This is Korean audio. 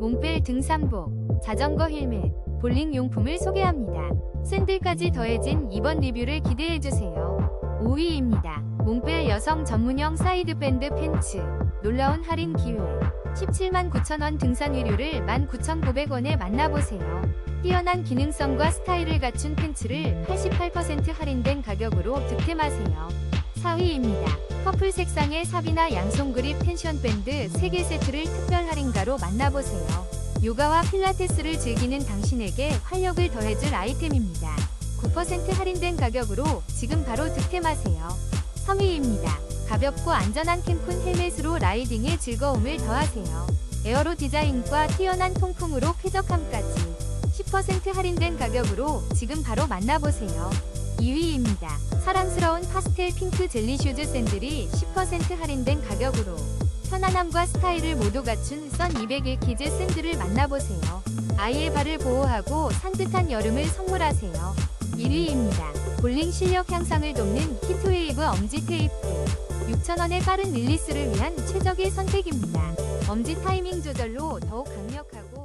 몽벨 등산복, 자전거 헬멧, 볼링 용품을 소개합니다. 샌들까지 더해진 이번 리뷰를 기대해주세요. 5위입니다. 몽벨 여성 전문형 사이드밴드 팬츠. 놀라운 할인 기회. 17만 9천원 등산 의류를 19,900원에 만나보세요. 뛰어난 기능성과 스타일을 갖춘 팬츠를 88% 할인된 가격으로 득템하세요. 4위입니다. 퍼플 색상의 삽이나 양손 그립 텐션 밴드 3개 세트를 특별 할인가로 만나보세요. 요가와 필라테스를 즐기는 당신에게 활력을 더해줄 아이템입니다. 9% 할인된 가격으로 지금 바로 득템하세요. 3위입니다. 가볍고 안전한 캠쿤 헬멧으로 라이딩의 즐거움을 더하세요. 에어로 디자인과 뛰어난 통풍으로 쾌적함까지 10% 할인된 가격으로 지금 바로 만나보세요. 2위입니다. 사랑스러운 파스텔 핑크 젤리 슈즈 샌들이 10% 할인된 가격으로 편안함과 스타일을 모두 갖춘 선201 키즈 샌들을 만나보세요. 아이의 발을 보호하고 산뜻한 여름을 선물하세요. 1위입니다. 볼링 실력 향상을 돕는 히트웨이브 엄지 테이프. 6,000원의 빠른 릴리스를 위한 최적의 선택입니다. 엄지 타이밍 조절로 더욱 강력하고